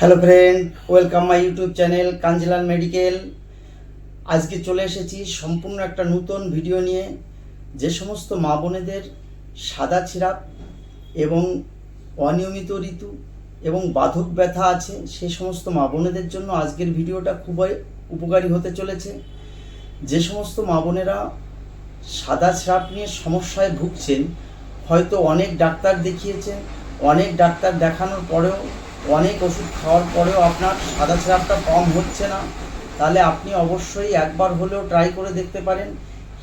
Hello friend welcome my YouTube channel Kanjilal medical আজকে চলে এসেছি সম্পূর্ণ একটা নতুন ভিডিও নিয়ে। যে সমস্ত মা বোনেদের সাদা ছিরাপ এবং অনিয়মিত ঋতু এবং বাধক ব্যথা আছে সে সমস্ত মা বোনেদের জন্য আজকের ভিডিওটা খুবই উপকারী হতে চলেছে। যে সমস্ত মা বোনেরা সাদা স্রাপ নিয়ে সমস্যায় ভুগছেন, হয়তো অনেক ডাক্তার দেখিয়েছেন, অনেক ডাক্তার দেখানোর পরেও অনেক ওষুধ খাওয়ার পরেও আপনার সাদা স্রাপটা কম হচ্ছে না। তাহলে আপনি অবশ্যই একবার হলেও ট্রাই করে দেখতে পারেন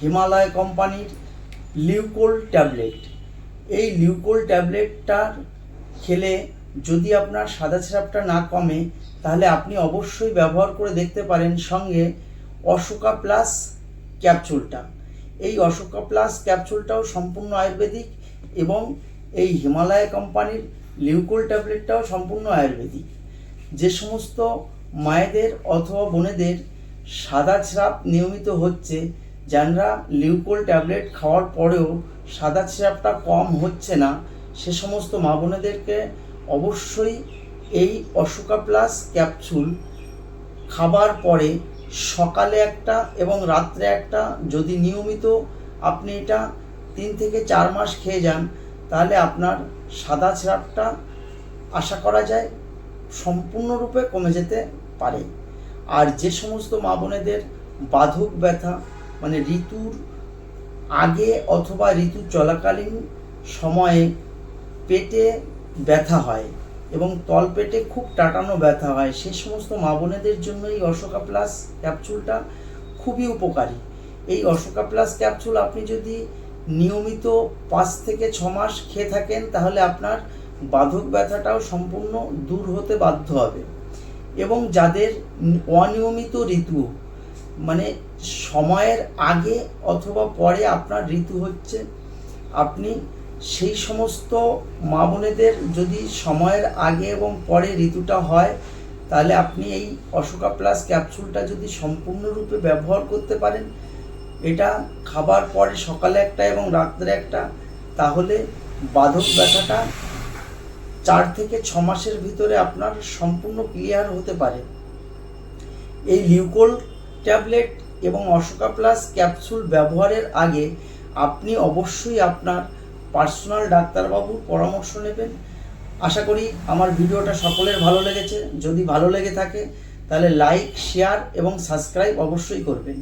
হিমালয় কোম্পানির লিউকোল ট্যাবলেট। এই লিউকোল ট্যাবলেটটার খেলে যদি আপনার সাদা স্রাপটা না কমে, তাহলে আপনি অবশ্যই ব্যবহার করে দেখতে পারেন সঙ্গে অশোকা প্লাস ক্যাপসুলটা। এই অশোকা প্লাস ক্যাপসুলটাও সম্পূর্ণ আয়ুর্বেদিক এবং এই হিমালয় কোম্পানির লিউকোল ট্যাবলেটটাও সম্পূর্ণ আয়ুর্বেদিক। যে সমস্ত মায়েদের অথবা বোনেদের সাদা স্রাপ নিয়মিত হচ্ছে, যারা লিউকোল ট্যাবলেট খাওয়ার পরেও সাদা স্রাপটা কম হচ্ছে না, সে সমস্ত মা বোনেদেরকে অবশ্যই এই অশোকা প্লাস ক্যাপসুল খাবার পরে সকালে একটা এবং রাত্রে একটা, যদি নিয়মিত আপনি এটা তিন থেকে চার মাস খেয়ে যান তাহলে আপনার সাদা স্রাবটা আশা করা যায় সম্পূর্ণরূপে কমে যেতে পারে। আর যে সমস্ত মা বোনেদের বাধক ব্যথা মানে ঋতুর আগে অথবা ঋতু চলাকালীন সময়ে পেটে ব্যথা হয় এবং তলপেটে খুব টাটানো ব্যথা হয়, সে সমস্ত মা বোনেদের জন্য এই অশোকা প্লাস ক্যাপসুলটা খুবই উপকারী। এই অশোকা প্লাস ক্যাপসুল আপনি যদি নিয়মিত পাঁচ থেকে ছ মাস খেয়ে থাকেন, তাহলে আপনার বাধক ব্যথাটাও সম্পূর্ণ দূর হতে বাধ্য হবে। এবং যাদের অনিয়মিত ঋতু মানে সময়ের আগে অথবা পরে আপনার ঋতু হচ্ছে, আপনি সেই সমস্ত মা বোনেদের যদি সময়ের আগে এবং পরে ঋতুটা হয়, তাহলে আপনি এই অশোকা প্লাস ক্যাপসুলটা যদি সম্পূর্ণরূপে ব্যবহার করতে পারেন এটা খাবার পরে সকালে একটা এবং রাত্রে একটা, তাহলে বাধক ব্যথাটা চার থেকে ছ মাসের ভিতরে আপনার সম্পূর্ণ ক্লিয়ার হতে পারে। এই লিউকোল ট্যাবলেট এবং অশোকা প্লাস ক্যাপসুল ব্যবহারের আগে আপনি অবশ্যই আপনার পার্সোনাল ডাক্তারবাবুর পরামর্শ নেবেন। আশা করি আমার ভিডিওটা সকলের ভালো লেগেছে। যদি ভালো লেগে থাকে, তাহলে লাইক, শেয়ার এবং সাবস্ক্রাইব অবশ্যই করবেন।